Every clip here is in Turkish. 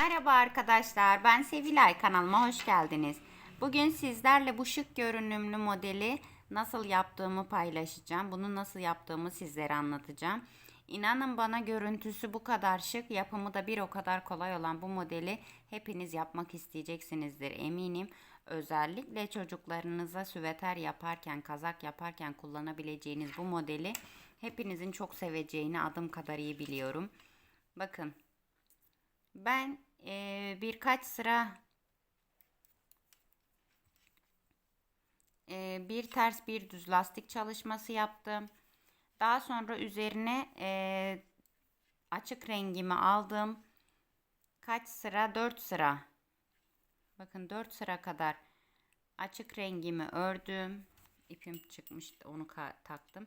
Merhaba arkadaşlar, ben Sevilay kanalıma hoş geldiniz. Bugün sizlerle bu şık görünümlü modeli nasıl yaptığımı paylaşacağım. Bunu nasıl yaptığımı sizlere anlatacağım. İnanın bana görüntüsü bu kadar şık, yapımı da bir o kadar kolay olan bu modeli hepiniz yapmak isteyeceksinizdir eminim. Özellikle çocuklarınıza süveter yaparken, kazak yaparken kullanabileceğiniz bu modeli hepinizin çok seveceğini adım kadar iyi biliyorum. Bakın ben eee, birkaç sıra eee, bir ters bir düz lastik çalışması yaptım. Daha sonra üzerine eee, açık rengimi aldım. Kaç sıra? 4 sıra. Bakın 4 sıra kadar açık rengimi ördüm. İpim çıkmıştı onu taktım.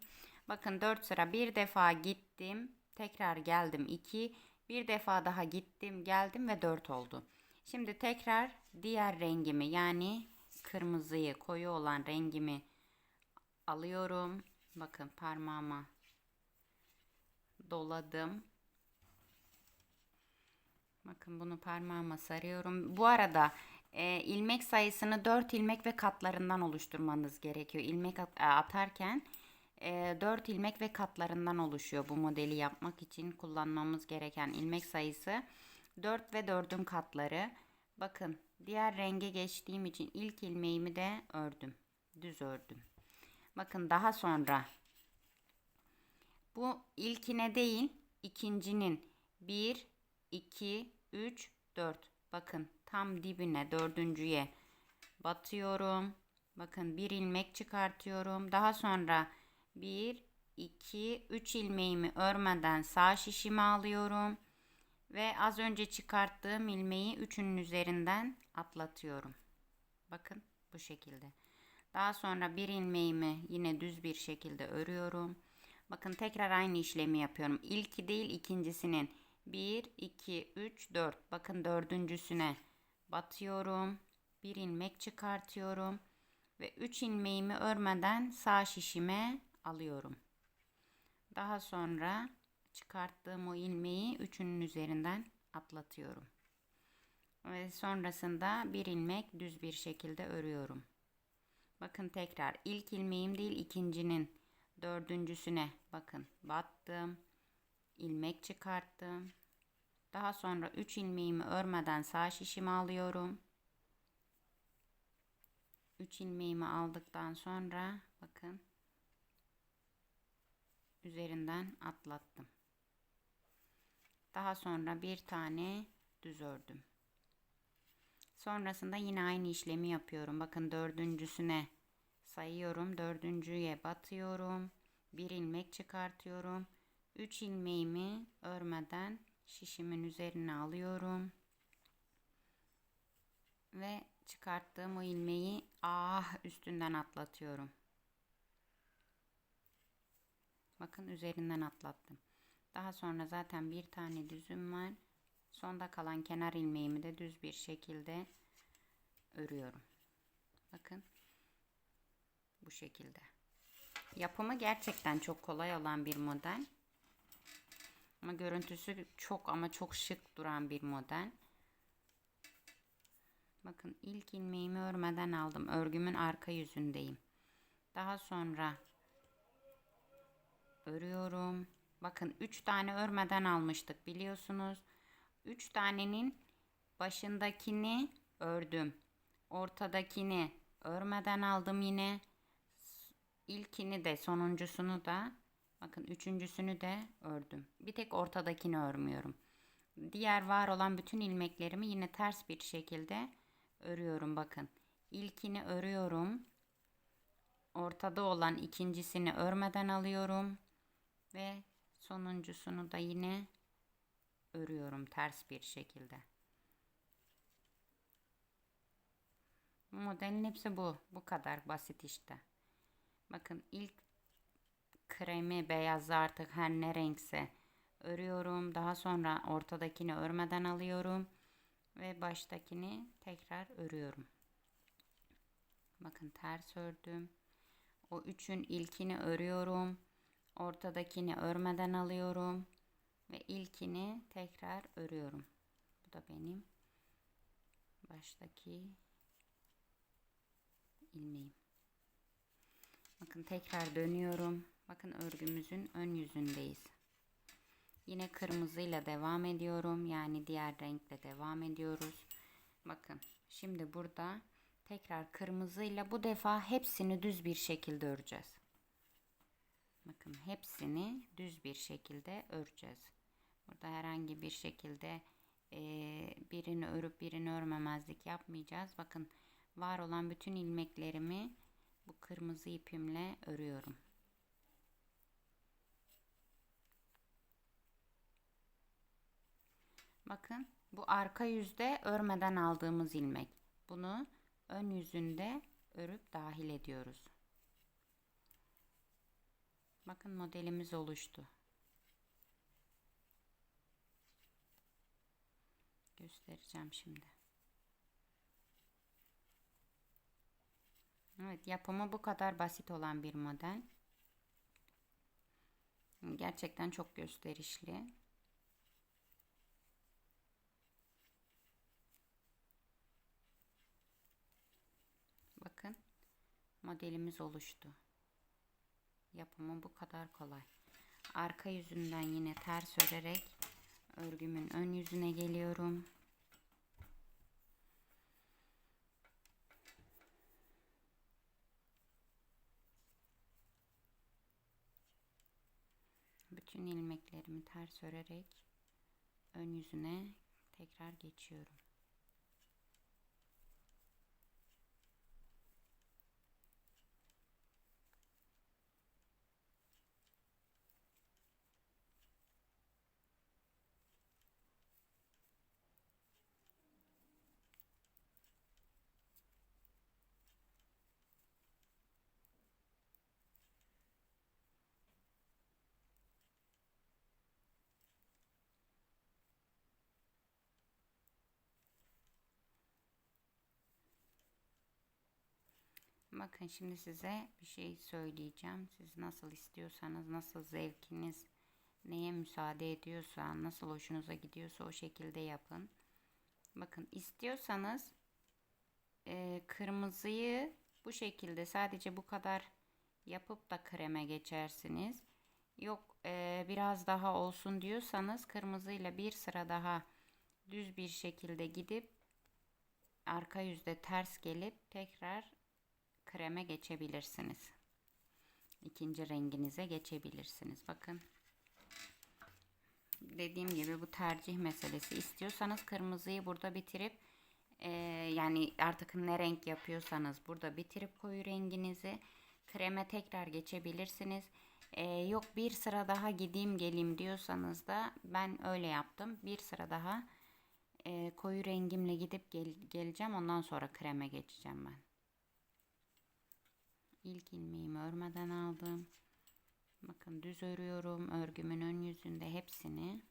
Bakın 4 sıra bir defa gittim. Tekrar geldim 2. Bir defa daha gittim geldim ve 4 oldu. Şimdi tekrar diğer rengimi yani kırmızıyı koyu olan rengimi alıyorum. Bakın parmağıma doladım. Bakın bunu parmağıma sarıyorum. Bu arada e, ilmek sayısını 4 ilmek ve katlarından oluşturmanız gerekiyor. İlmek at- e, atarken e, 4 ilmek ve katlarından oluşuyor bu modeli yapmak için kullanmamız gereken ilmek sayısı 4 ve 4'ün katları. Bakın diğer renge geçtiğim için ilk ilmeğimi de ördüm. Düz ördüm. Bakın daha sonra bu ilkine değil, ikincinin 1, 2, 3, 4. Bakın tam dibine dördüncüye batıyorum. Bakın bir ilmek çıkartıyorum. Daha sonra 1, 2, 3 ilmeğimi örmeden sağ şişimi alıyorum. Ve az önce çıkarttığım ilmeği üçünün üzerinden atlatıyorum. Bakın bu şekilde. Daha sonra bir ilmeğimi yine düz bir şekilde örüyorum. Bakın tekrar aynı işlemi yapıyorum. İlki değil ikincisinin 1, 2, 3, 4. Bakın dördüncüsüne batıyorum. Bir ilmek çıkartıyorum. Ve 3 ilmeğimi örmeden sağ şişime alıyorum. Daha sonra çıkarttığım o ilmeği üçünün üzerinden atlatıyorum. Ve sonrasında bir ilmek düz bir şekilde örüyorum. Bakın tekrar ilk ilmeğim değil ikincinin dördüncüsüne bakın battım. ilmek çıkarttım. Daha sonra 3 ilmeğimi örmeden sağ şişimi alıyorum. 3 ilmeğimi aldıktan sonra bakın üzerinden atlattım. Daha sonra bir tane düz ördüm. Sonrasında yine aynı işlemi yapıyorum. Bakın dördüncüsüne sayıyorum. Dördüncüye batıyorum. Bir ilmek çıkartıyorum. Üç ilmeğimi örmeden şişimin üzerine alıyorum. Ve çıkarttığım o ilmeği ah üstünden atlatıyorum. Bakın üzerinden atlattım. Daha sonra zaten bir tane düzüm var. Sonda kalan kenar ilmeğimi de düz bir şekilde örüyorum. Bakın bu şekilde. Yapımı gerçekten çok kolay olan bir model. Ama görüntüsü çok ama çok şık duran bir model. Bakın ilk ilmeğimi örmeden aldım. Örgümün arka yüzündeyim. Daha sonra örüyorum. Bakın 3 tane örmeden almıştık biliyorsunuz. 3 tanenin başındakini ördüm. Ortadakini örmeden aldım yine. İlkini de sonuncusunu da bakın üçüncüsünü de ördüm. Bir tek ortadakini örmüyorum. Diğer var olan bütün ilmeklerimi yine ters bir şekilde örüyorum bakın. İlkini örüyorum. Ortada olan ikincisini örmeden alıyorum ve sonuncusunu da yine örüyorum ters bir şekilde. Modelin hepsi bu. Bu kadar basit işte. Bakın ilk kremi beyazı artık her ne renkse örüyorum. Daha sonra ortadakini örmeden alıyorum. Ve baştakini tekrar örüyorum. Bakın ters ördüm. O üçün ilkini örüyorum. Ortadakini örmeden alıyorum. Ve ilkini tekrar örüyorum. Bu da benim. baştaki ilmeğim. Bakın tekrar dönüyorum. Bakın örgümüzün ön yüzündeyiz. Yine kırmızıyla devam ediyorum. Yani diğer renkle devam ediyoruz. Bakın şimdi burada tekrar kırmızıyla bu defa hepsini düz bir şekilde öreceğiz. Bakın hepsini düz bir şekilde öreceğiz. Burada herhangi bir şekilde e, birini örüp birini örmemezlik yapmayacağız. Bakın var olan bütün ilmeklerimi bu kırmızı ipimle örüyorum. Bakın bu arka yüzde örmeden aldığımız ilmek. Bunu ön yüzünde örüp dahil ediyoruz. Bakın modelimiz oluştu. Göstereceğim şimdi. Evet yapımı bu kadar basit olan bir model. Gerçekten çok gösterişli. Bakın modelimiz oluştu. Yapımı bu kadar kolay. Arka yüzünden yine ters örerek örgümün ön yüzüne geliyorum. Bütün ilmeklerimi ters örerek ön yüzüne tekrar geçiyorum. Bakın şimdi size bir şey söyleyeceğim. Siz nasıl istiyorsanız, nasıl zevkiniz neye müsaade ediyorsa, nasıl hoşunuza gidiyorsa o şekilde yapın. Bakın istiyorsanız e, kırmızıyı bu şekilde sadece bu kadar yapıp da kreme geçersiniz. Yok e, biraz daha olsun diyorsanız kırmızıyla bir sıra daha düz bir şekilde gidip arka yüzde ters gelip tekrar kreme geçebilirsiniz. İkinci renginize geçebilirsiniz. Bakın. Dediğim gibi bu tercih meselesi. İstiyorsanız kırmızıyı burada bitirip e, yani artık ne renk yapıyorsanız burada bitirip koyu renginizi kreme tekrar geçebilirsiniz. E, yok bir sıra daha gideyim geleyim diyorsanız da ben öyle yaptım. Bir sıra daha e, koyu rengimle gidip gel geleceğim. Ondan sonra kreme geçeceğim ben. İlk ilmeğimi örmeden aldım. Bakın düz örüyorum. Örgümün ön yüzünde hepsini.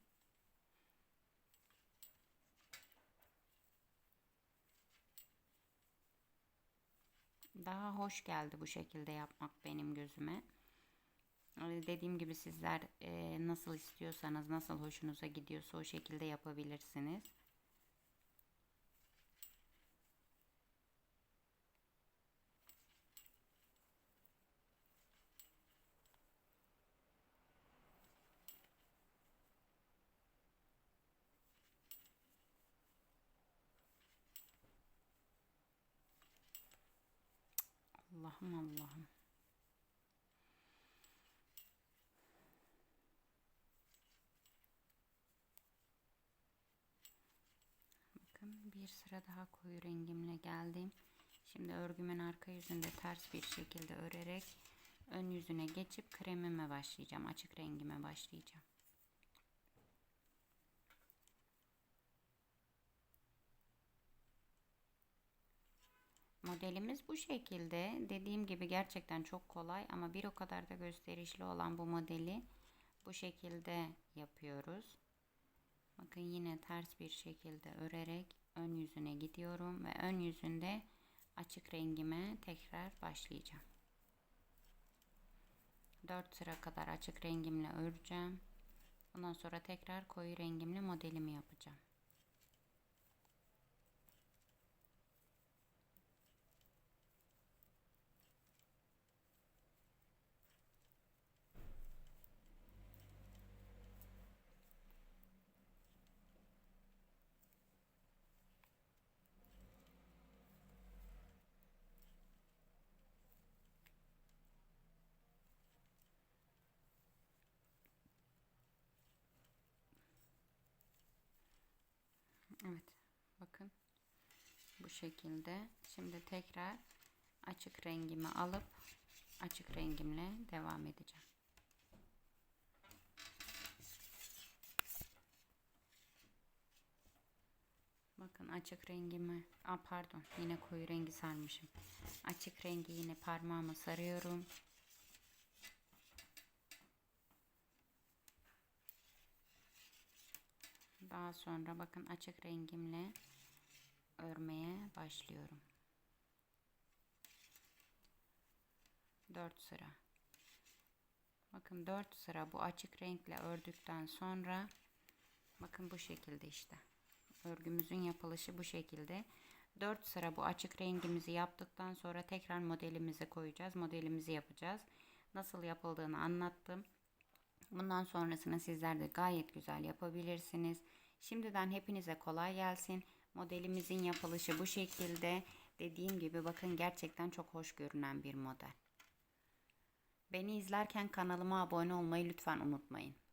Daha hoş geldi bu şekilde yapmak benim gözüme. Dediğim gibi sizler e, nasıl istiyorsanız, nasıl hoşunuza gidiyorsa o şekilde yapabilirsiniz. Allah'ım Allah'ım. Bakın bir sıra daha koyu rengimle geldim. Şimdi örgümün arka yüzünde ters bir şekilde örerek ön yüzüne geçip kremime başlayacağım. Açık rengime başlayacağım. Modelimiz bu şekilde. Dediğim gibi gerçekten çok kolay ama bir o kadar da gösterişli olan bu modeli bu şekilde yapıyoruz. Bakın yine ters bir şekilde örerek ön yüzüne gidiyorum ve ön yüzünde açık rengime tekrar başlayacağım. 4 sıra kadar açık rengimle öreceğim. Ondan sonra tekrar koyu rengimle modelimi yapacağım. Evet. Bakın. Bu şekilde. Şimdi tekrar açık rengimi alıp açık rengimle devam edeceğim. Bakın açık rengimi, Aa, pardon yine koyu rengi sarmışım. Açık rengi yine parmağıma sarıyorum. Daha sonra bakın açık rengimle örmeye başlıyorum. 4 sıra. Bakın 4 sıra bu açık renkle ördükten sonra bakın bu şekilde işte. Örgümüzün yapılışı bu şekilde. 4 sıra bu açık rengimizi yaptıktan sonra tekrar modelimize koyacağız. Modelimizi yapacağız. Nasıl yapıldığını anlattım. Bundan sonrasını sizler de gayet güzel yapabilirsiniz. Şimdiden hepinize kolay gelsin. Modelimizin yapılışı bu şekilde. Dediğim gibi bakın gerçekten çok hoş görünen bir model. Beni izlerken kanalıma abone olmayı lütfen unutmayın.